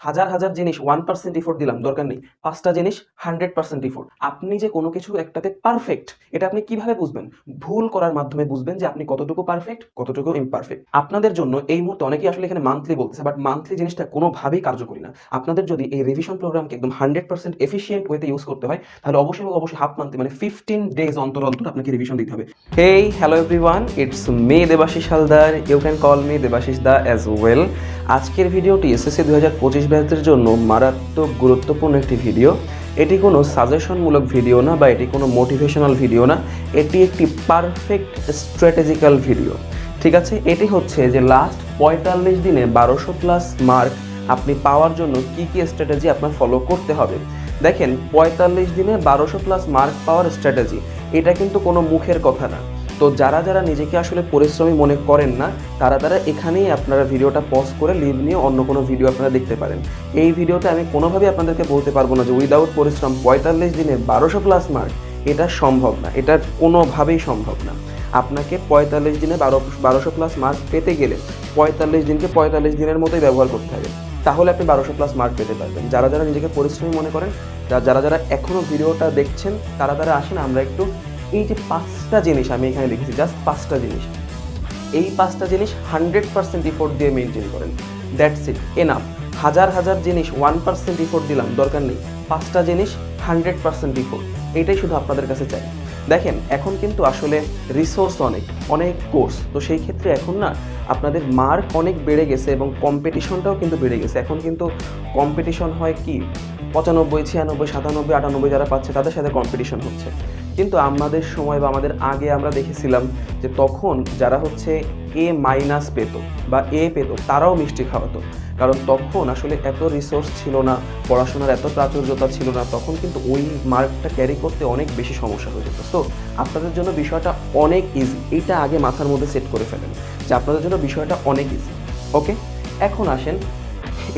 হাজার হাজার জিনিস ওয়ান পার্সেন্ট ইফোর্ট দিলাম, দরকার নেই। পাঁচটা জিনিস হান্ড্রেড পার্সেন্ট ইফোর্ট আপনি যে কোনো কিছু একটাতে পারফেক্ট এটা আপনি কীভাবে বুঝবেন? ভুল করার মাধ্যমে বুঝবেন যে আপনি কতটুকু পারফেক্ট কতটুকু ইমপারফেক্ট আপনাদের জন্য এই মুহূর্তে অনেকেই আসলে এখানে মান্থলি বলতেছে বাট মান্থলি জিনিসটা কোনোভাবেই কার্যকরী না। আপনাদের যদি এই রিভিশন প্রোগ্রামকে একদম হান্ড্রেড পার্সেন্ট এফিসিয়েন্ট ওয়েতে ইউজ করতে হয়, তাহলে অবশ্যই অবশ্যই হাফ মান্থলি মানে ফিফটিন ডেজ অন্তর অন্তর আপনাকে রিভিশন দিতে হবে। Hey hello everyone it's me Debashis Haldar. You can call me Debashis da as well আজকের ভিডিওটি এসএসসি দু হাজার পঁচিশ ব্যাচের জন্য মারাত্মক গুরুত্বপূর্ণ একটি ভিডিও। এটি কোনো সাজেশনমূলক ভিডিও না বা এটি কোনো মোটিভেশনাল ভিডিও না। এটি একটি পারফেক্ট স্ট্র্যাটেজিক্যাল ভিডিও ঠিক আছে? এটি হচ্ছে যে লাস্ট পঁয়তাল্লিশ দিনে বারোশো প্লাস মার্ক আপনি পাওয়ার জন্য কি কি স্ট্র্যাটেজি আপনার ফলো করতে হবে। দেখেন, পঁয়তাল্লিশ দিনে বারোশো প্লাস মার্ক পাওয়ার স্ট্র্যাটেজি এটা কিন্তু কোনো মুখের কথা না। তো যারা যারা নিজেকে আসলে পরিশ্রমী মনে করেন না, তারা তারা এখানেই আপনারা ভিডিওটা পজ করে লিভ নিয়ে অন্য কোনো ভিডিও আপনারা দেখতে পারেন। এই ভিডিওতে আমি কোনোভাবেই আপনাদেরকে বলতে পারব না যে উইদাউট পরিশ্রম পঁয়তাল্লিশ দিনে বারোশো প্লাস মার্ক এটা সম্ভব না। এটা কোনোভাবেই সম্ভব না। আপনাকে পঁয়তাল্লিশ দিনে বারো, বারোশো প্লাস মার্ক পেতে গেলে পঁয়তাল্লিশ দিনকে পঁয়তাল্লিশ দিনের মতোই ব্যবহার করতে হবে। তাহলে আপনি বারোশো প্লাস মার্ক পেতে পারবেন। যারা যারা নিজেকে পরিশ্রমী মনে করেন যারা যারা এখনও ভিডিওটা দেখছেন, তারা তারা আসেন, আমরা একটু এই যে পাঁচটা জিনিস আমি এখানে লিখেছি জাস্ট পাঁচটা জিনিস। এই পাঁচটা জিনিস হান্ড্রেড পার্সেন্ট ইফোর্ট দিয়ে মেনটেন করেন। দ্যাটস ইট এনাফ হাজার হাজার জিনিস ওয়ান পার্সেন্ট ইফোর্ট দিলাম, দরকার নেই। পাঁচটা জিনিস হান্ড্রেড পার্সেন্ট ইফোর্ট এইটাই শুধু আপনাদের কাছে চাই। দেখেন, এখন কিন্তু আসলে রিসোর্স অনেক অনেক কোর্স তো সেই ক্ষেত্রে এখন না, আপনাদের মার্ক অনেক বেড়ে গেছে এবং কম্পিটিশনটাও কিন্তু বেড়ে গেছে। এখন কিন্তু কম্পিটিশন হয় কি? পঁচানব্বই, ছিয়ানব্বই, সাতানব্বই, আটানব্বই যারা পাচ্ছে, তাদের সাথে কম্পিটিশন হচ্ছে। কিন্তু আমাদের সময় বা আমাদের আগে আমরা দেখেছিলাম যে তখন যারা হচ্ছে এ মাইনাস পেত বা এ পেত, তারাও মিষ্টি খাওয়াতো। কারণ তখন আসলে এত রিসোর্স ছিল না, পড়াশোনার এত প্রাচুর্যতা ছিল না, তখন কিন্তু ওই মার্কটা ক্যারি করতে অনেক বেশি সমস্যা হয়ে যেত। তো আপনাদের জন্য বিষয়টা অনেক ইজি এইটা আগে মাথার মধ্যে সেট করে ফেলেন যে আপনাদের জন্য বিষয়টা অনেক ইজি ওকে এখন আসেন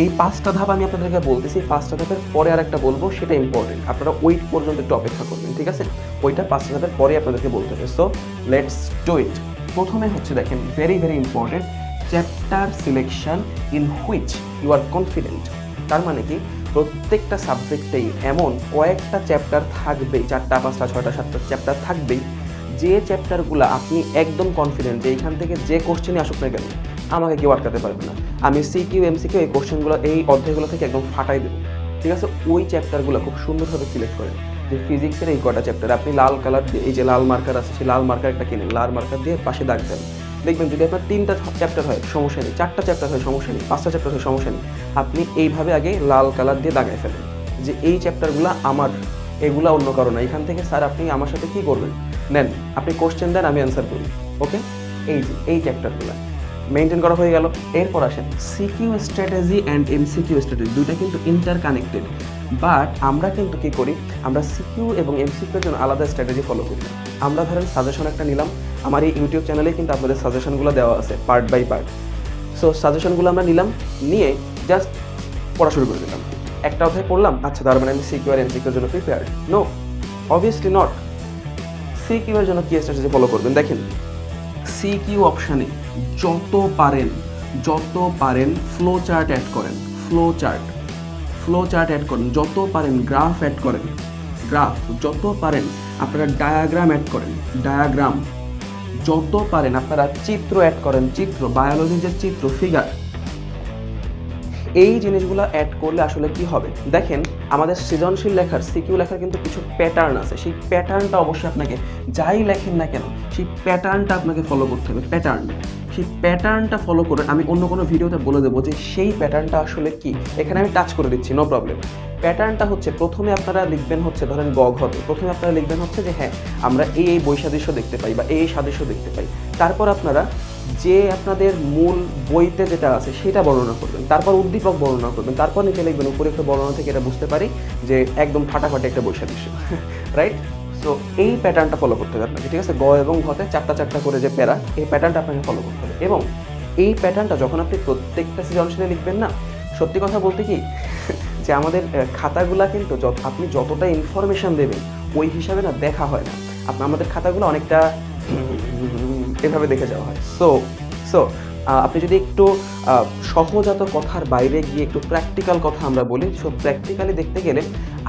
এই পাঁচটা ধাপ আমি আপনাদেরকে বলতেছি পাঁচটা ধাপের পরে আর একটা বলব, সেটা ইম্পর্টেন্ট আপনারা ওয়েট পর্যন্ত একটু অপেক্ষা করবেন, ঠিক আছে? ওইটা পাঁচটা ধাপের পরে আপনাদেরকে বলতে হবে। সো লেটস ডু ইট প্রথমে হচ্ছে দেখেন very very important chapter selection in which you are confident তার মানে কি? প্রত্যেকটা সাবজেক্টেই এমন কয়েকটা চ্যাপ্টার থাকবেই, চারটা, পাঁচটা, ছয়টা, সাতটা চ্যাপ্টার থাকবেই, যে চ্যাপ্টারগুলো আপনি একদম কনফিডেন্ট যে এইখান থেকে যে কোশ্চেনই আসুক না কেন, আমাকে কেউ আটকাতে পারবে না। আমি সিকিউ এমসিকিউ এই কোশ্চেনগুলো, এই অধ্যায়গুলো থেকে একদম ফাটাই দেবো। ঠিক আছে? ওই চ্যাপ্টারগুলো খুব সুন্দরভাবে সিলেক্ট করেন যে ফিজিক্সের এই কটা চ্যাপ্টার আপনি লাল কালার দিয়ে, এই যে লাল মার্কার আছে, সেই লাল মার্কার একটা কিনেন। লাল মার্কার দিয়ে পাশে দাগ দেন। দেখবেন যদি আপনার তিনটা চ্যাপ্টার হয়, সমস্যা নেই। চারটা চ্যাপ্টার হয়, সমস্যা নেই। পাঁচটা চ্যাপ্টার হয়, সমস্যা নেই। আপনি এইভাবে আগে লাল কালার দিয়ে দাগায় ফেলেন। যে এই চ্যাপ্টারগুলো আমার, এগুলা অন্য কারণ এখান থেকে স্যার আপনি আমার সাথে কি করবেন? নেন, আপনি কোশ্চেন দেন, আমি অ্যান্সার করি। ওকে এই যে, এই চ্যাপ্টারগুলো মেনটেন করা হয়ে গেল। এরপর আসেন CQ strategy and MCQ strategy দুইটা কিন্তু ইন্টার কানেক্টেড বাট আমরা কিন্তু কি করি? আমরা সিকিউ এবং এমসিকিউর জন্য আলাদা স্ট্র্যাটেজি ফলো করি। আমরা ধরেন সাজেশন একটা নিলাম। আমার এই ইউটিউব চ্যানেলে কিন্তু আপনাদের সাজেশনগুলো দেওয়া আছে পার্ট বাই পার্ট সো সাজেশনগুলো আমরা নিলাম, নিয়ে জাস্ট পড়া শুরু করে দিলাম। একটা অধ্যায় পড়লাম আচ্ছা তার মানে আমি সিকিউ আর এমসিকিউর জন্য prepared no obviously not CQ এর জন্য কি স্ট্র্যাটেজি ফলো করবেন? দেখেন সিকিউ অপশানে যত পারেন যত পারেন ফ্লো চার্ট অ্যাড করেন flow chart flow chart add করেন, যত পারেন গ্রাফ অ্যাড করেন গ্রাফ যত পারেন আপনারা ডায়াগ্রাম অ্যাড করেন ডায়াগ্রাম যত পারেন আপনারা চিত্র অ্যাড করেন, চিত্র বায়োলজির যে চিত্র ফিগার এই জিনিসগুলো অ্যাড করলে আসলে কি হবে? দেখেন, আমাদের সৃজনশীল লেখার, সিকিউ লেখার কিন্তু কিছু প্যাটার্ন আছে। সেই প্যাটার্নটা অবশ্যই আপনাকে যাই লেখেন না কেন, সেই প্যাটার্নটা আপনাকে ফলো করতে হবে প্যাটার্ন সেই প্যাটার্নটা ফলো করে আমি অন্য কোনো ভিডিওতে বলে দেবো যে সেই প্যাটার্নটা আসলে কি। এখানে আমি টাচ করে দিচ্ছি নো প্রবলেম প্যাটার্নটা হচ্ছে, প্রথমে আপনারা লিখবেন হচ্ছে, ধরেন গ ঘতে প্রথমে আপনারা লিখবেন হচ্ছে যে হ্যাঁ আমরা এই এই বৈসাদৃশ্য দেখতে পাই বা এই সাদৃশ্য দেখতে পাই। তারপর আপনারা যে আপনাদের মূল বইতে যেটা আছে সেটা বর্ণনা করবেন, তারপর উদ্দীপক বর্ণনা করবেন, তারপর নিচে লিখবেন, উপরে একটা বর্ণনা থেকে এটা বুঝতে পারি যে একদম ফাটাফাটি একটা বৈসাদৃশ্য রাইট সো এই প্যাটার্নটা ফলো করতে হবে আপনাকে, ঠিক আছে? গ এবং ঘতে চারটা চারটা করে যে প্যারা, এই প্যাটার্নটা আপনাকে ফলো করতে হবে। এবং এই প্যাটার্নটা যখন আপনি প্রত্যেকটা সৃজনশীলে লিখবেন না, সত্যি কথা বলতে কি, যে আমাদের খাতাগুলা কিন্তু আপনি যতটা ইনফরমেশন দেবেন, ওই হিসাবে না দেখা হয় না। আপনার আমাদের খাতাগুলো অনেকটা এভাবে দেখে যাওয়া হয়। সো সো আপনি যদি একটু সহজাত কথার বাইরে গিয়ে একটু প্র্যাকটিক্যাল কথা আমরা বলি সো প্র্যাকটিক্যালি দেখতে গেলে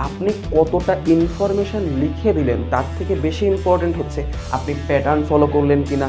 আপনি কতটা ইনফরমেশান লিখে দিলেন তার থেকে বেশি ইম্পর্টেন্ট হচ্ছে আপনি প্যাটার্ন ফলো করলেন কিনা।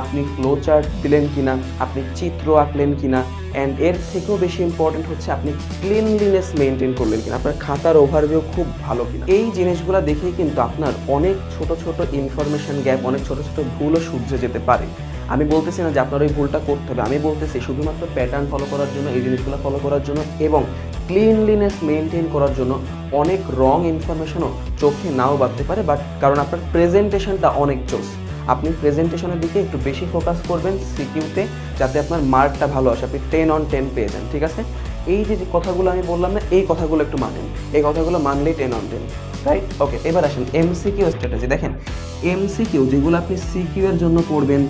আপনি ফ্লো চার্ট দিলেন কিনা, আপনি চিত্র আঁকলেন কিনা অ্যান্ড এর থেকেও বেশি ইম্পর্টেন্ট হচ্ছে আপনি ক্লিনলিনেস মেনটেন করলেন কিনা, আপনার খাতার ওভারভিউ খুব ভালো কিনা। এই জিনিসগুলো দেখেই কিন্তু আপনার অনেক ছোট ছোট ইনফরমেশন গ্যাপ অনেক ছোট ছোট ভুলও শুধরে যেতে পারে। আমি বলতেছি না যে আপনার ওই ভুলটা করতে হবে, আমি বলতেছি শুধুমাত্র প্যাটার্ন ফলো করার জন্য, এই জিনিসগুলো ফলো করার জন্য এবং ক্লিনলিনেস মেনটেন করার জন্য অনেক রং ইনফরমেশনও চোখে নাও বাড়তে পারে বাট কারণ আপনার প্রেজেন্টেশনটা অনেক চোস আপনি প্রেজেন্টেশনের দিকে একটু বেশি ফোকাস করবেন সিকিউতে যাতে আপনার মার্কটা ভালো আসে। আপনি টেন অন টেন পেয়ে যান, ঠিক আছে? এই যে কথাগুলো আমি বললাম না, এই কথাগুলো একটু মানেন। এই কথাগুলো মানলেই ten on ten right okay এবার আসেন এমসিকিউ স্ট্র্যাটেজি দেখেন এমসিকিউ যেগুলো আপনি সিকিউ এর জন্য পড়বেন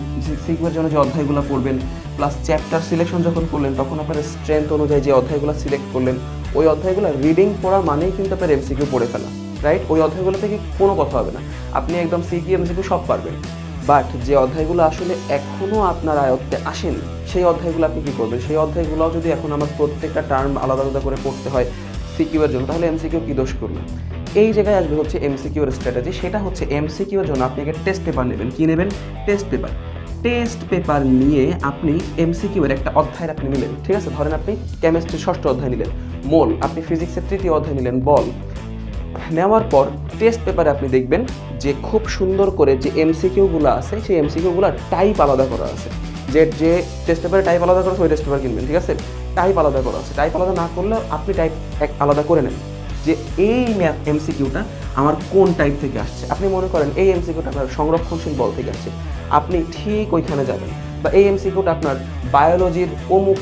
সিকিউ এর জন্য যে অধ্যায়গুলো পড়বেন প্লাস চ্যাপ্টার সিলেকশন যখন করলেন, তখন আপনার স্ট্রেংথ অনুযায়ী যে অধ্যায়গুলো সিলেক্ট করলেন, ওই অধ্যায়গুলো রিডিং পড়া মানেই কিন্তু আপনার এমসিকিউ পড়ে ফেলা রাইট ওই অধ্যায়গুলো থেকে কোনো কথা হবে না। আপনি একদম সিকিউ এম এমসিকিউ সব পারবেন। বাট যে অধ্যায়গুলো আসলে এখনও আপনার আয়ত্তে আসেনি, সেই অধ্যায়গুলো আপনি কী করবেন? সেই অধ্যায়গুলো যদি এখন আমার প্রত্যেকটা টার্ম আলাদা আলাদা করে পড়তে হয় সিকিউর জন্য, তাহলে এমসিকিউ কী দোষ করবে এই জায়গায় আসবে হচ্ছে এমসিকিউর স্ট্র্যাটেজি সেটা হচ্ছে এমসিকিউর জন্য আপনি একটা টেস্ট পেপার নেবেন। কি নেবেন? টেস্ট পেপার টেস্ট পেপার নিয়ে আপনি এমসিকিউর একটা অধ্যায় আপনি নিলেন, ঠিক আছে? ধরেন আপনি কেমিস্ট্রির ষষ্ঠ অধ্যায় নিলেন। মোল, আপনি ফিজিক্সের তৃতীয় অধ্যায় নিলেন, বল। নেওয়ার পর টেস্ট পেপারে আপনি দেখবেন যে খুব সুন্দর করে যে এমসিকিউগুলো আছে, সেই এমসিকিউগুলো টাইপ আলাদা করা আছে। যে যে টেস্ট পেপারে টাইপ আলাদা করা ওই টেস্ট পেপার কিনবেন, ঠিক আছে? টাইপ আলাদা করা আছে। টাইপ আলাদা না করলেও আপনি টাইপ এক আলাদা করে নেন। যে এই এমসিকিউটা আমার কোন টাইপ থেকে আসছে? আপনি মনে করেন এই এমসিকিউটা আপনার সংরক্ষণশীল বল থেকে আসছে। আপনি ঠিক ওইখানে যাবেন। বা এই এমসিকিউটা আপনার বায়োলজির অমুক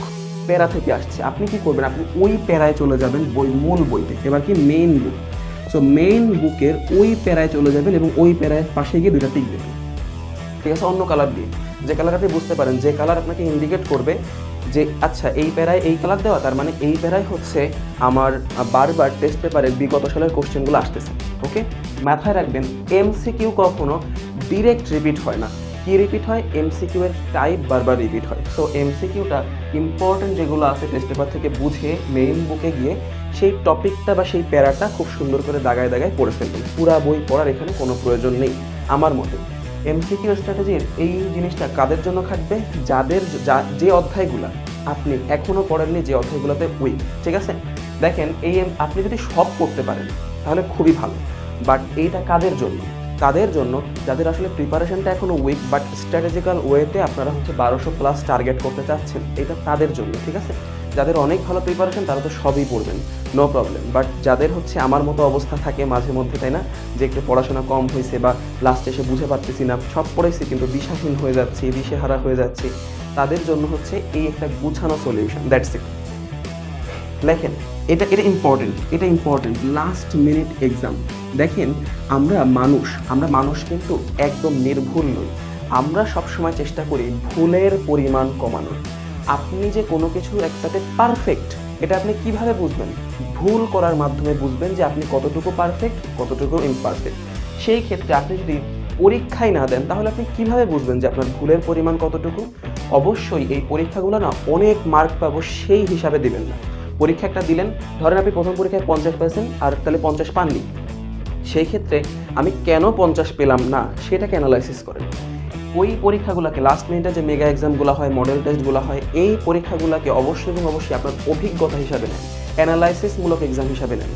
প্যারা থেকে আসছে। আপনি কি করবেন? আপনি ওই প্যারায় চলে যাবেন বই মূল বইতে। এবার কি মেইন বুক সো মেইন বুকের ওই প্যারায় চলে যাবেন এবং ওই প্যারায় পাশে গিয়ে দুটা টিক দেবেন ঠিক আছে, অন্য কালার দিয়ে। যে কালার আপনি বুঝতে পারেন, যে কালার আপনাকে ইন্ডিকেট করবে যে আচ্ছা এই প্যারায় এই কালার দেওয়া, তার মানে এই প্যারায় হচ্ছে আমার বারবার টেস্ট পেপারে বিগত সালের কোশ্চেনগুলো আসতেছে। ওকে মাথায় রাখবেন এমসিকিউ কখনো ডিরেক্ট রিপিট হয় না। কি রিপিট হয়? এমসিকিউ এর টাইপ বারবার রিপিট হয়। সো এমসিকিউটা ইম্পর্টেন্ট যেগুলো আছে টেস্ট পেপার থেকে বুঝে মেইন বুকে গিয়ে সেই টপিকটা বা সেই প্যারাটা খুব সুন্দর করে দাগায় দাগায় পড়ে ফেলবেন। পুরা বই পড়ার এখানে কোনো প্রয়োজন নেই, আমার মতে। এমসিকিউ স্ট্র্যাটেজির এই জিনিসটা কাদের জন্য খাটবে? যাদের যা- অধ্যায়গুলো আপনি এখনও পড়েননি, যে অধ্যায়গুলোতে উইক ঠিক আছে? দেখেন, এই আপনি যদি সব করতে পারেন, তাহলে খুবই ভালো। বাট এইটা কাদের জন্য? তাদের জন্য, যাদের আসলে প্রিপারেশনটা এখনও উইক বাট স্ট্র্যাটেজিক্যাল ওয়েতে আপনারা হচ্ছে বারোশো প্লাস টার্গেট করতে চাচ্ছেন, এটা তাদের জন্য, ঠিক আছে? যাদের অনেক ভালো প্রিপারেশন তারা তো সবই পড়বেন নো প্রবলেম বাট যাদের হচ্ছে আমার মতো অবস্থা থাকে মাঝে মধ্যে, তাই না? যে একটু পড়াশোনা কম হয়েছে বা লাস্টে এসে বুঝে পারতেছি না, সব পড়েছি কিন্তু দিশাহীন হয়ে যাচ্ছি, দিশেহারা হয়ে যাচ্ছি, তাদের জন্য হচ্ছে এই একটা গুছানো সলিউশন দ্যাটস ইট লেখেন এটা এটা ইম্পর্টেন্ট এটা ইম্পর্টেন্ট লাস্ট মিনিট এক্সাম দেখেন, আমরা মানুষ আমরা মানুষ কিন্তু একদম নির্ভুল নই। আমরা সবসময় চেষ্টা করি ভুলের পরিমাণ কমানোর। আপনি যে কোনো কিছু একটাতে পারফেক্ট এটা আপনি কীভাবে বুঝবেন? ভুল করার মাধ্যমে বুঝবেন যে আপনি কতটুকু পারফেক্ট কতটুকু ইমপারফেক্ট সেই ক্ষেত্রে আপনি যদি পরীক্ষাই না দেন, তাহলে আপনি কীভাবে বুঝবেন যে আপনার ভুলের পরিমাণ কতটুকু? অবশ্যই এই পরীক্ষাগুলো না অনেক মার্ক পাবো সেই হিসাবে দেবেন না। পরীক্ষা একটা দিলেন, ধরেন আপনি প্রথম পরীক্ষায় পঞ্চাশ পার্সেন্ট আর তাহলে পঞ্চাশ পাননি। সেই ক্ষেত্রে আমি কেন পঞ্চাশ পেলাম না সেটাকে অ্যানালাইসিস করেন। ওই পরীক্ষাগুলোকে লাস্ট মিনিটে যে মেগা এক্সামগুলো হয় মডেল টেস্টগুলো হয়, এই পরীক্ষাগুলোকে অবশ্যই এবং অবশ্যই আপনার অভিজ্ঞতা হিসাবে নেন। অ্যানালাইসিসমূলক এক্সাম হিসাবে নেন।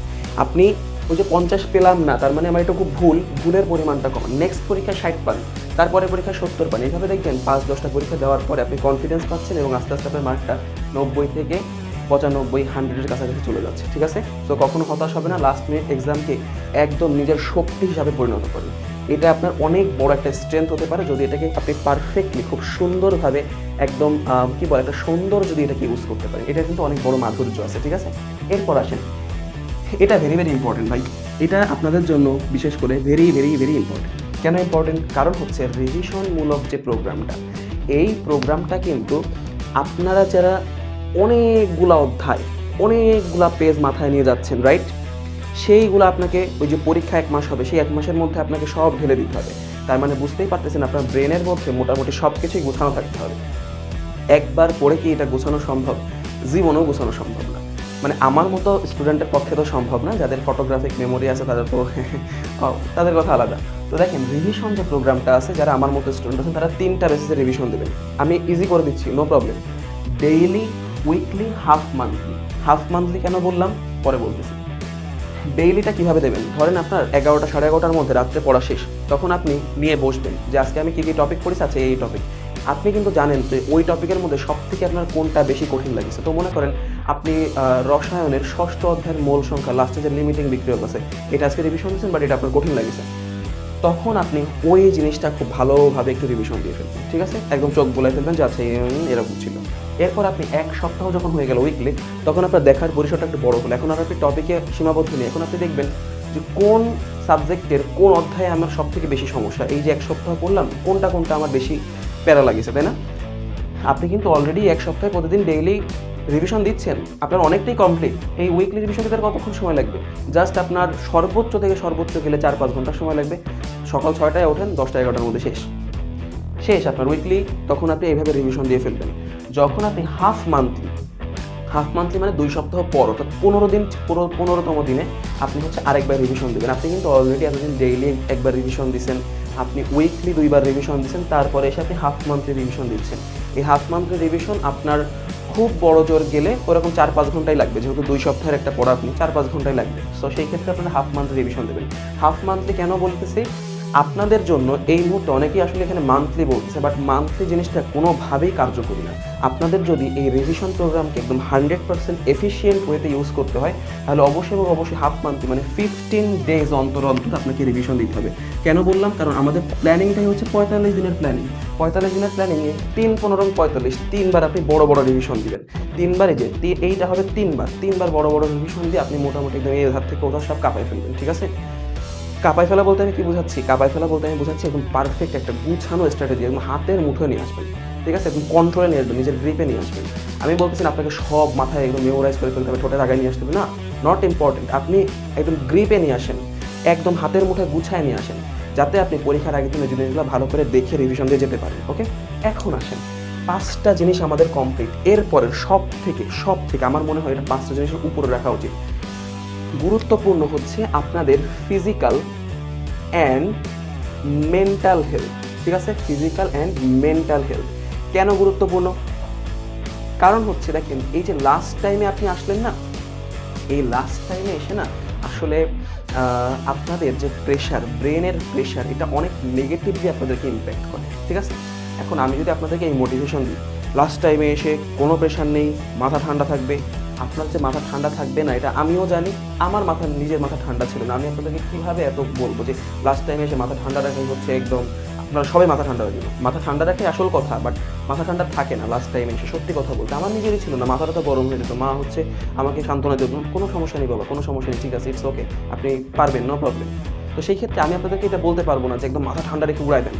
আপনি ওই যে পঞ্চাশ পেলাম না, তার মানে আমার এটা খুব ভুল, ভুলের পরিমাণটা কম। নেক্সট পরীক্ষায় ষাট পান, তারপরে পরীক্ষা সত্তর পান। এইভাবে দেখবেন পাঁচ, দশটা পরীক্ষা দেওয়ার পরে আপনি কনফিডেন্স পাচ্ছেন এবং আস্তে আস্তে আপনার মার্কটা নব্বই থেকে পঁচানব্বই হান্ড্রেডের কাছাকাছি চলে যাচ্ছে, ঠিক আছে? তো কখনো হতাশ হবে না লাস্ট মিনিট এক্সামকে একদম নিজের শক্তি হিসাবে পরিণত করেন এটা আপনার অনেক বড় একটা স্ট্রেংথ হতে পারে যদি এটাকে আপনি পারফেক্টলি খুব সুন্দরভাবে একদম কী বলে, একটা সুন্দর যদি এটাকে ইউজ করতে পারেন। এটা কিন্তু অনেক বড় মাধুর্য আছে, ঠিক আছে? এরপর আসেন। এটা ভেরি ভেরি ইম্পর্টেন্ট ভাই। এটা আপনাদের জন্য বিশেষ করে ভেরি ভেরি ভেরি ইম্পর্টেন্ট কেন ইম্পর্টেন্ট কারণ হচ্ছে রিভিশনমূলক যে প্রোগ্রামটা এই প্রোগ্রামটা কিন্তু আপনারা যারা অনেকগুলা অধ্যায়, অনেকগুলা পেজ মাথায় নিয়ে যাচ্ছেন রাইট সেইগুলো আপনাকে ওই যে পরীক্ষা এক মাস হবে, সেই এক মাসের মধ্যে আপনাকে সব ঢেলে দিতে হবে। তার মানে বুঝতেই পারতেছেন আপনার ব্রেনের মধ্যে মোটামুটি সব কিছুই গোছানো থাকতে হবে। একবার পড়ে কি এটা গোছানো সম্ভব? জীবনেও গোছানো সম্ভব না। মানে আমার মতো স্টুডেন্টের পক্ষে তো সম্ভব না, যাদের ফটোগ্রাফিক মেমোরি আছে তাদের তো তাদের কথা আলাদা। তো দেখেন রিভিশন যে প্রোগ্রামটা আছে, যারা আমার মতো স্টুডেন্ট আছেন, তারা তিনটা বেসিসে রিভিশন দেবেন। আমি ইজি করে দিচ্ছি no problem daily weekly half monthly half monthly কেন বললাম? পরে বলতেছি। ডেইলিটা কীভাবে দেবেন? ধরেন আপনার এগারোটা, সাড়ে এগারোটার মধ্যে রাত্রে পড়া শেষ। তখন আপনি নিয়ে বসবেন যে, আজকে আমি কী কী টপিক পড়েছি? আছে এই টপিক আপনি কিন্তু জানেন যে, ওই টপিকের মধ্যে সব থেকে আপনার কোনটা বেশি কঠিন লাগছে। তো মনে করেন, আপনি রসায়নের ষষ্ঠ অধ্যায়ের মূল সংখ্যা লাস্টে যে লিমিটিং বিক্রিয়ক আছে, এটা আজকে রিভিশন দিচ্ছেন বাট এটা আপনার কঠিন লাগছে। তখন আপনি ওই জিনিসটা খুব ভালোভাবে একটু রিভিশন দিয়ে ফেলবেন, ঠিক আছে? একদম চোখ বলে ফেলবেন যে আচ্ছা এরকম ছিল। এরপর আপনি এক সপ্তাহ যখন হয়ে গেল উইকলি তখন আপনার দেখার পরিসরটা একটু বড় হলো। এখন আর আপনি টপিকে সীমাবদ্ধ নেই। এখন আপনি দেখবেন যে কোন সাবজেক্টের কোন অধ্যায়ে আমার সব থেকে বেশি সমস্যা? এই যে এক সপ্তাহ পড়লাম, কোনটা কোনটা আমার বেশি প্যারা লাগিয়েছে, তাই না? আপনি কিন্তু অলরেডি এক সপ্তাহে প্রতিদিন ডেইলি রিভিশন দিচ্ছেন, আপনার অনেকটাই কমপ্লিট এই উইকলি রিভিশন দিতে কতক্ষণ সময় লাগবে? জাস্ট আপনার সর্বোচ্চ থেকে সর্বোচ্চ গেলে চার পাঁচ ঘণ্টা সময় লাগবে। সকাল ছয়টায় ওঠেন, দশটা এগারোটার মধ্যে শেষ। শেষ আপনার উইকলি তখন আপনি এইভাবে রিভিশন দিয়ে ফেলবেন। যখন আপনি হাফ মান্থলি হাফ মান্থলি মানে দুই সপ্তাহ পর, অর্থাৎ পনেরো দিন পনেরোতম দিনে আপনি হচ্ছে আরেকবার রিভিশন দেবেন। আপনি কিন্তু অলরেডি এতদিন ডেইলি একবার রিভিশন দিচ্ছেন আপনি উইকলি দুইবার রিভিশন দিচ্ছেন তারপরে এসে আপনি হাফ মান্থলি রিভিশন দিচ্ছেন। এই হাফ মান্থলি রিভিশন আপনার খুব বড় জোর গেলে ওরকম চার পাঁচ ঘন্টাই লাগবে, যেহেতু দুই সপ্তাহের একটা পড়া আপনি, চার পাঁচ ঘন্টাই লাগবে। সো সেই ক্ষেত্রে আপনারা হাফ মান্থ রিভিশন দেবেন। হাফ মান্থলি কেন বলতেছি? আপনাদের জন্য এই মুহূর্তে অনেকেই আসলে এখানে মান্থলি বলছে বাট মান্থলি জিনিসটা কোনোভাবেই কার্যকরী না। আপনাদের যদি এই রিভিশন প্রোগ্রামকে একদম হান্ড্রেড পার্সেন্ট এফিসিয়েন্ট ওয়েতে ইউজ করতে হয়, তাহলে অবশ্যই এবং অবশ্যই হাফ মান্থলি মানে ফিফটিন ডেজ অন্তর অন্তর আপনাকে রিভিশন দিতে হবে। কেন বললাম? কারণ আমাদের প্ল্যানিংটাই হচ্ছে পঁয়তাল্লিশ দিনের প্ল্যানিং পঁয়তাল্লিশ দিনের প্ল্যানিংয়ে তিন পনেরো পঁয়তাল্লিশ, তিনবার আপনি বড় বড় রিভিশন দিবেন। তিনবারে যে এইটা হবে তিনবার। তিনবার বড় বড় রিভিশন দিয়ে আপনি মোটামুটি একদম এই ধার থেকে ওধার সব কাঁপাই ফেলবেন, ঠিক আছে? কাপাই ফেলা বলতে আমি কি বোঝাচ্ছি? কাপাই ফেলা বলতে আমি বোঝাচ্ছি একদম পারফেক্ট একটা গুছানো স্ট্র্যাটেজি একদম হাতের মুঠোয় নিয়ে আসবেন। ঠিক আছে? একদম কন্ট্রোলে নিয়ে আসবেন, নিজের গ্রিপে নিয়ে আসবেন। আমি বলতেছি না আপনাকে সব মাথায় একদম মেমোরাইজ করে ফেলতে হবে, ঠোঁটের আগায় নিয়ে আসতে না? নট ইম্পর্টেন্ট আপনি একদম গ্রিপে নিয়ে আসেন, একদম হাতের মুঠোয় গুছায় নিয়ে আসেন, যাতে আপনি পরীক্ষার আগের দিনে জিনিসগুলো ভালো করে দেখে রিভিশন দিয়ে যেতে পারেন ওকে এখন আসেন, পাঁচটা জিনিস আমাদের কমপ্লিট এরপরের সব থেকে সব থেকে আমার মনে হয় এটা পাঁচটা জিনিসের উপরে রাখা উচিত। গুরুত্বপূর্ণ হচ্ছে আপনাদের ফিজিক্যাল অ্যান্ড মেন্টাল হেলথ ঠিক আছে? ফিজিক্যাল অ্যান্ড মেন্টাল হেলথ কেন গুরুত্বপূর্ণ? কারণ হচ্ছে দেখেন, এই যে লাস্ট টাইমে আপনি আসলেন না, এই লাস্ট টাইমে এসে না আসলে আপনাদের যে প্রেশার ব্রেনের প্রেশার এটা অনেক নেগেটিভলি আপনাদেরকে ইম্প্যাক্ট করে। ঠিক আছে? এখন আমি যদি আপনাদেরকে এই মোটিভেশন দিই লাস্ট টাইমে এসে কোনো প্রেশার নেই, মাথা ঠান্ডা থাকবে আপনার যে মাথা ঠান্ডা থাকবে না, এটা আমিও জানি, আমার মাথা নিজের মাথা ঠান্ডা ছিল না। আমি আপনাদেরকে কীভাবে এত বলব যে লাস্ট টাইমে এসে মাথা ঠান্ডা রাখাই হচ্ছে একদম, আপনারা সবাই মাথা ঠান্ডা হয়ে যাবে মাথা ঠান্ডা রাখে আসল কথা বাট মাথা ঠান্ডা থাকে না লাস্ট টাইমে এসে, সত্যি কথা বলতে। আমার নিজেরই ছিল না, মাথাটা তো গরম হয়ে যেত। মা হচ্ছে আমাকে সান্ত্বনা দিত কোনো সমস্যা নেই বাবা, কোনো সমস্যা নেই, ঠিক আছে ইটস ওকে আপনি পারবেন নো প্রবলেম তো সেই ক্ষেত্রে আমি আপনাদেরকে এটা বলতে পারব না যে একদম মাথা ঠান্ডা রেখে উড়াই দেন।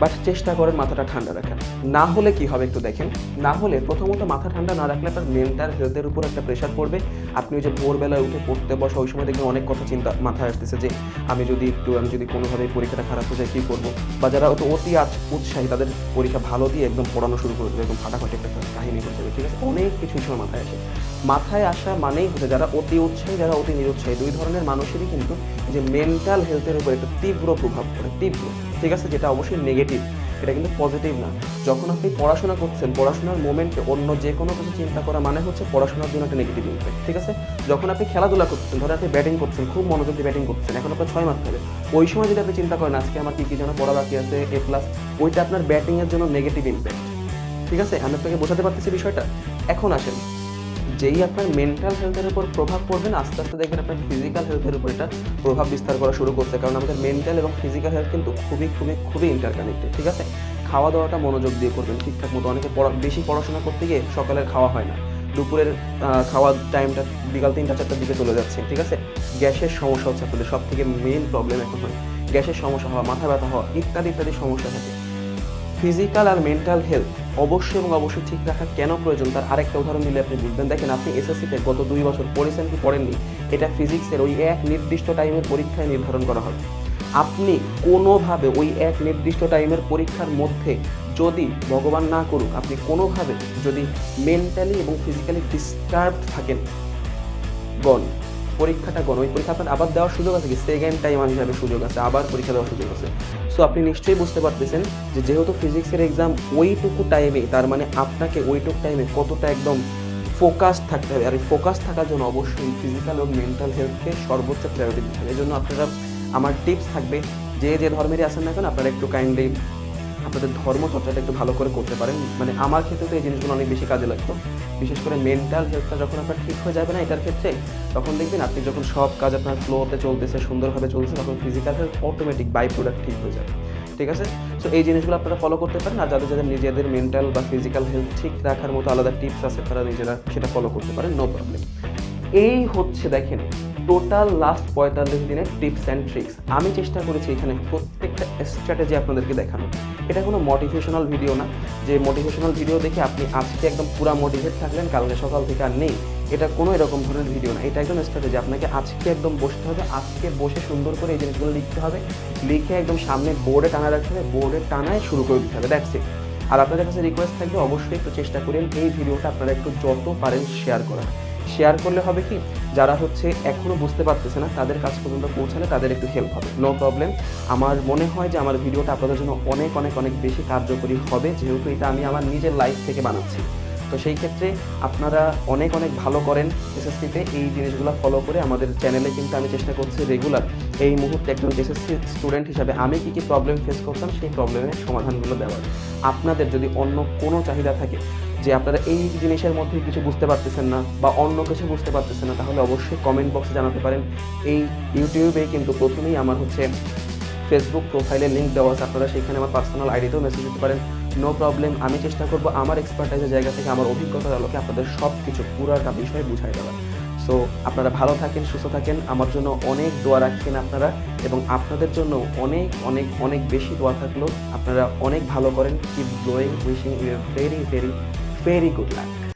বাট চেষ্টা করেন মাথাটা ঠান্ডা রাখেন। না হলে কি হবে একটু দেখেন। না হলে প্রথমত মাথা ঠান্ডা না রাখলে আপনার মেন্টাল হেলথের উপর একটা প্রেশার পড়বে। আপনি ওই যে ভোরবেলায় উঠে পড়তে বসা ওই সময় দেখবেন অনেক কথা চিন্তা মাথায় আসতেছে যে, আমি যদি একটু, আমি যদি কোনোভাবে পরীক্ষাটা খারাপ হয়ে যায় কী করব? বা যারা হয়তো অতি আজ উৎসাহী, তাদের পরীক্ষা ভালো দিয়ে একদম পড়ানো শুরু করে দেবে, একদম ফাটাফাটি একটা কাহিনী হয়ে যাবে ঠিক আছে? অনেক কিছু সময় মাথায় আসে। মাথায় আসা মানেই হচ্ছে যারা অতি উৎসাহী, যারা অতি নিরুৎসাহী, দুই ধরনের মানুষেরই কিন্তু যে মেন্টাল হেলথের উপর একটা তীব্র প্রভাব পড়ে, তীব্র। ঠিক আছে, যেটা অবশ্যই নেগেটিভ এটা কিন্তু পজিটিভ না। যখন আপনি পড়াশোনা করছেন, পড়াশোনার মোমেন্টে অন্য যে কোনো কিছু চিন্তা করা মানে হচ্ছে পড়াশোনার জন্য একটা নেগেটিভ ইম্প্যাক্ট ঠিক আছে? যখন আপনি খেলাধুলা করছেন, ধরেন আপনি ব্যাটিং করছেন, খুব মনোযোগ দিয়ে ব্যাটিং করছেন, এখন আপনার ছয় মারতে হবে। ওই সময় যদি আপনি চিন্তা করেন, আজকে আমার কী কী যেন পড়া বাকি আছে এ প্লাস ওইটা আপনার ব্যাটিংয়ের জন্য নেগেটিভ ইম্প্যাক্ট ঠিক আছে? আমি আপনাকে বোঝাতে পারতেছি বিষয়টা? এখন আসেন। যেই আপনার মেন্টাল হেলথের উপর প্রভাব পড়বে না, আস্তে আস্তে দেখবেন আপনার ফিজিক্যাল হেলথের উপর এটা প্রভাব বিস্তার করা শুরু করছে। কারণ আমাদের মেন্টাল এবং ফিজিক্যাল হেলথ কিন্তু খুবই খুবই খুবই ইন্টারকানেক্টেড ঠিক আছে? খাওয়া দাওয়াটা মনোযোগ দিয়ে করবেন ঠিকঠাক মতো। অনেকে পড়া, বেশি পড়াশোনা করতে গিয়ে সকালের খাওয়া হয় না। দুপুরের খাওয়ার টাইমটা বিকাল তিনটা, চারটার দিকে চলে যাচ্ছে, ঠিক আছে? গ্যাসের সমস্যা হচ্ছে আপনাদের সব থেকে মেন প্রবলেম এখন হয়। গ্যাসের সমস্যা হওয়া, মাথা ব্যথা হওয়া, ইত্যাদি ইত্যাদি সমস্যা থাকে। ফিজিক্যাল আর মেন্টাল হেলথ অবশ্যই এবং অবশ্যই ঠিক রাখা কেন প্রয়োজন? তার আরেকটা উদাহরণ দিলে আপনি বুঝবেন। দেখেন, আপনি এসএসসিতে গত দুই বছর পড়েছেন কি পড়েননি? এটা ফিজিক্সের ওই এক নির্দিষ্ট টাইমের পরীক্ষায় নির্ধারণ করা হবে আপনি কোনোভাবে ওই এক নির্দিষ্ট টাইমের পরীক্ষার মধ্যে যদি ভগবান না করুক, আপনি কোনোভাবে যদি মেন্টালি এবং ফিজিক্যালি ডিস্টার্ব থাকেন, গণ পরীক্ষাটা গণ, ওই পরীক্ষা আপনার আবার দেওয়ার সুযোগ আছে কি? সেকেন্ড টাইম হিসাবে সুযোগ আছে, আবার পরীক্ষা দেওয়ার সুযোগ আছে। সো আপনি নিশ্চয়ই বুঝতে পারতেছেন যে যেহেতু ফিজিক্সের এক্সাম ওইটুকু টাইমে তার মানে আপনাকে ওইটুকু টাইমে কতটা একদম ফোকাস থাকতে হবে। আর এই ফোকাস থাকার জন্য অবশ্যই ফিজিক্যাল এবং মেন্টাল হেলথকে সর্বোচ্চ প্রায়োরিটি দিতে হবে। এই জন্য আপনারা, আমার টিপস থাকবে, যে যে ধর্মেরই আছেন না কেন, আপনারা একটু কাইন্ডলি আপনাদের ধর্ম চর্চাটা একটু ভালো করে করতে পারেন। মানে আমার ক্ষেত্রে তো এই জিনিসগুলো অনেক বেশি কাজে লাগতো। বিশেষ করে মেন্টাল হেলথটা যখন আপনার ঠিক হয়ে যাবে না এটার ক্ষেত্রে, তখন দেখবেন আপনি যখন সব কাজ আপনার ফ্লোতে চলতেছে, সুন্দরভাবে চলতেছে, তখন physical health automatic by product ঠিক হয়ে যাবে। ঠিক আছে? সো এই জিনিসগুলো আপনারা ফলো করতে পারেন আর যাদের যাদের নিজেদের মেন্টাল বা ফিজিক্যাল হেলথ ঠিক রাখার মতো আলাদা টিপস আছে, তারা নিজেরা সেটা ফলো করতে পারেন নো প্রবলেম এই হচ্ছে, দেখেন টোটাল লাস্ট পঁয়তাল্লিশ দিনের টিপস অ্যান্ড ট্রিক্স। আমি চেষ্টা করেছি এখানে প্রত্যেকটা স্ট্র্যাটেজি আপনাদেরকে দেখানো। এটা কোনো মোটিভেশনাল ভিডিও না। যে মোটিভেশনাল ভিডিও দেখে আপনি আজকে একদম পুরা মোটিভেট থাকলেন, কালকে সকাল থেকে আর নেই। এটা কোনো এরকম ধরনের ভিডিও না। এটা একদম স্ট্র্যাটেজি আপনাকে আজকে একদম বসতে হবে। আজকে বসে সুন্দর করে এই জিনিসগুলো লিখতে হবে। লিখে একদম সামনে বোর্ডে টানা রাখতে হবে। বোর্ডে টানায় শুরু করে দিতে হবে। দ্যাটস ইট আর আপনাদের কাছে রিকোয়েস্ট থাকবে, অবশ্যই একটু চেষ্টা করেন। এই ভিডিওটা আপনারা একটু যত পারেন শেয়ার করার। শেয়ার করলে হবে কি, যারা হচ্ছে এখনও বুঝতে পারতেছে না, তাদের কাছ পর্যন্ত পৌঁছালে তাদের একটু হেল্প হবে। নো প্রবলেম আমার মনে হয় যে আমার ভিডিওটা আপনাদের জন্য অনেক অনেক অনেক বেশি কার্যকরী হবে, যেহেতু এটা আমি আমার নিজের লাইফ থেকে বানাচ্ছি। তো সেই ক্ষেত্রে আপনারা অনেক অনেক ভালো করেন এসএসসিতে। এই জিনিসগুলো ফলো করে আমাদের চ্যানেলে কিন্তু আমি চেষ্টা করছি রেগুলার এই মুহূর্তে একজন এসএসসি স্টুডেন্ট হিসাবে আমি কী কী প্রবলেম ফেস করতাম, সেই প্রবলেমের সমাধানগুলো দেওয়ার। আপনাদের যদি অন্য কোনো চাহিদা থাকে যে আপনারা এই জিনিসের মধ্যে কিছু বুঝতে পারতেছেন না বা অন্য কিছু বুঝতে পারতেছেন না, তাহলে অবশ্যই কমেন্ট বক্সে জানাতে পারেন। এই ইউটিউবে কিন্তু প্রথমেই আমার হচ্ছে ফেসবুক প্রোফাইলে লিঙ্ক দেওয়া আছে, আপনারা সেখানে আমার পার্সোনাল আইডিতেও মেসেজ দিতে পারেন। নো প্রবলেম আমি চেষ্টা করব আমার এক্সপার্টাইজের জায়গা থেকে, আমার অভিজ্ঞতার আলোকে আপনাদের সব কিছু পুরাটা বিষয়ে বুঝাই দেওয়ার। সো আপনারা ভালো থাকেন, সুস্থ থাকেন, আমার জন্য অনেক দোয়া রাখছেন আপনারা, এবং আপনাদের জন্য অনেক অনেক অনেক বেশি দোয়া থাকল। আপনারা অনেক ভালো করেন keep growing wishing you very very very good luck.